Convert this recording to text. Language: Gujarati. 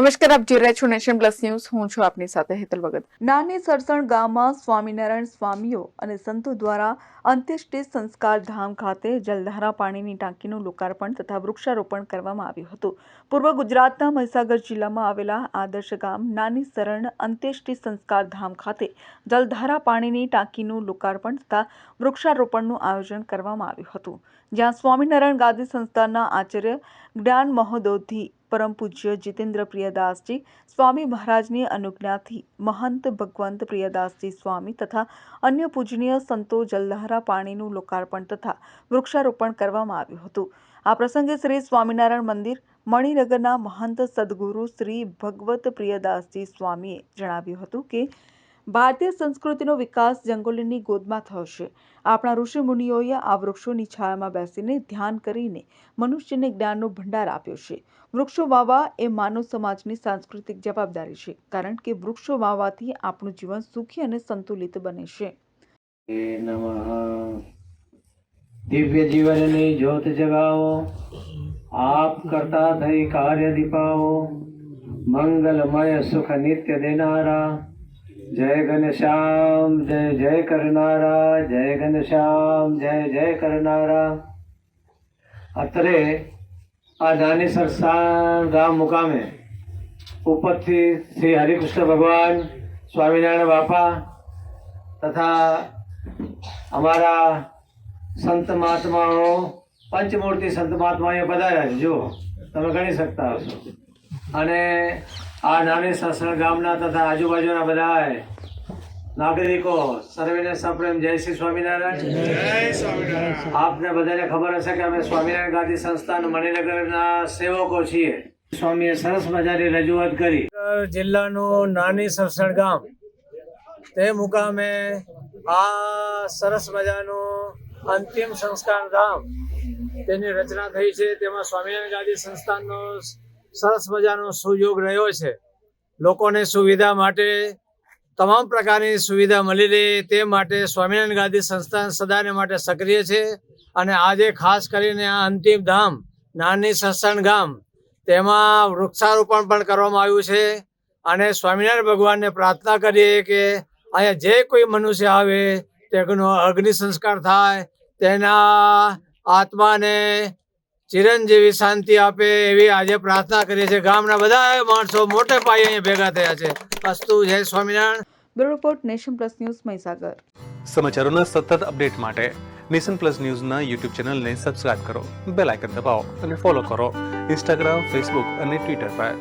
નમસ્કાર, આપ જોઈ રહ્યા છો નેશન પ્લસ ન્યૂઝ. હું છું આપની સાથે હેતલ ભગત. નાની સરસણ ગામમાં સ્વામિનારાયણ સ્વામીઓ અને સંતો દ્વારા અંત્યેષ્ટિ સંસ્કાર ધામ ખાતે જલધારા પાણીની ટાંકીનું લોકાર્પણ તથા વૃક્ષારોપણ કરવામાં આવ્યું હતું. પૂર્વ ગુજરાતના મહીસાગર જિલ્લામાં આવેલા આદર્શ ગામ નાની સરણ અંત્યેષ્ટિ સંસ્કાર ધામ ખાતે જલધારા પાણીની ટાંકીનું લોકાર્પણ તથા વૃક્ષારોપણનું આયોજન કરવામાં આવ્યું હતું. જ્યાં સ્વામિનારાયણ ગાદી સંસ્થાના આચાર્ય જ્ઞાન મહોદોધી પરમ પૂજ્ય જીતેન્દ્ર પ્રિયદાસજી, સ્વામી મહારાજની અનુજ્ઞાથી મહંત ભગવંત પ્રિયદાસજી સ્વામી તથા અન્ય પૂજનીય સંતો જલધારા પાણીનું લોકાર્પણ તથા વૃક્ષારોપણ કરવામાં આવ્યું હતું. આ પ્રસંગે શ્રી સ્વામિનારાયણ મંદિર, મણિનગરના મહંત સદગુરુ શ્રી ભગવત પ્રિયદાસજી સ્વામીએ જણાવ્યું હતું કે ભારતીય સંસ્કૃતિનો વિકાસ જંગલોની ગોદમાં થયો આપણા ઋષિ મુનિઓએ આ વૃક્ષોની છાયામાં બેસીને ધ્યાન કરીને મનુષ્યને જ્ઞાનનો ભંડાર આપ્યો છે. વૃક્ષો વાવવા એ માનવ સમાજની સાંસ્કૃતિક જવાબદારી છે, કારણ કે વૃક્ષો વાવવાથી આપણું જીવન સુખી અને સંતુલિત બને છે. દિવ્ય જીવનની જ્યોત જગાવો. આપ કરતા થઈ કાર્ય દીપાવો. મંગલમય સુખ નિત્ય દેનારા. જય ઘનશ્યામ જય જય કરનારા, જય ઘનશ્યામ જય જય કરનારા. અત્રે આ નાની સરસાણ ગામ મુકામે ઉપરથી શ્રી હરિકૃષ્ણ ભગવાન, સ્વામિનારાયણ બાપા તથા અમારા સંત મહાત્માઓ, પંચમૂર્તિ સંત મહાત્માઓ પધાર્યા છે. જુઓ, તમે ગણી શકતા હશો. અને આ નાની સસણ ગામના તથા આજુબાજુના બધા નાગરિકો સર્વેને સપ્રેમ જય શ્રી સ્વામિનારાયણ. આપને બધાને ખબર હશે કે અમે સ્વામિનારાયણ ગાંધી સંસ્થાન મણિનગરના સેવકો છીએ. સ્વામીએ સરસ મજાની રજૂઆત કરી. જિલ્લાનું નાની સરસણ ગામ તે મુકામે આ સરસ મજાનું અંતિમ સંસ્કાર ધામ તેની રચના થઈ છે. તેમાં સ્વામિનારાયણ ગાદી સંસ્થાનનો સરસ મજાનો સુયોગ રહ્યો છે. લોકોને સુવિધા માટે તમામ પ્રકારની સુવિધા મળી રહે તે માટે સ્વામિનારાયણ ગાંધી સંસ્થાન સદાને માટે સક્રિય છે અને આજે ખાસ કરીને આ અંતિમ ધામ, નાની સત્સંગ ગામ તેમાં વૃક્ષારોપણ પણ કરવામાં આવ્યું છે અને સ્વામિનારાયણ ભગવાનને પ્રાર્થના કરીએ કે અહીંયા જે કોઈ મનુષ્ય આવે, તેનો અગ્નિ સંસ્કાર થાય, તેના આત્માને ચિરંજીવી શાંતિ આપે એવી આજે પ્રાર્થના કરીએ છીએ. ગામના બધા માણસો મોટે પાયે અહીંયા ભેગા થયા છે. અસ્તુ જય Swaminarayan. Bureau report Nation Plus News Mahisagar. સમાચારોના સતત અપડેટ માટે નેશન પ્લસ ન્યૂઝના યુટ્યુબ ચેનલને સબસ્ક્રાઇબ કરો બેલ આઇકન દબાવો અને ફોલો કરો ઇન્સ્ટાગ્રામ ફેસબુક અને ટ્વિટર પર.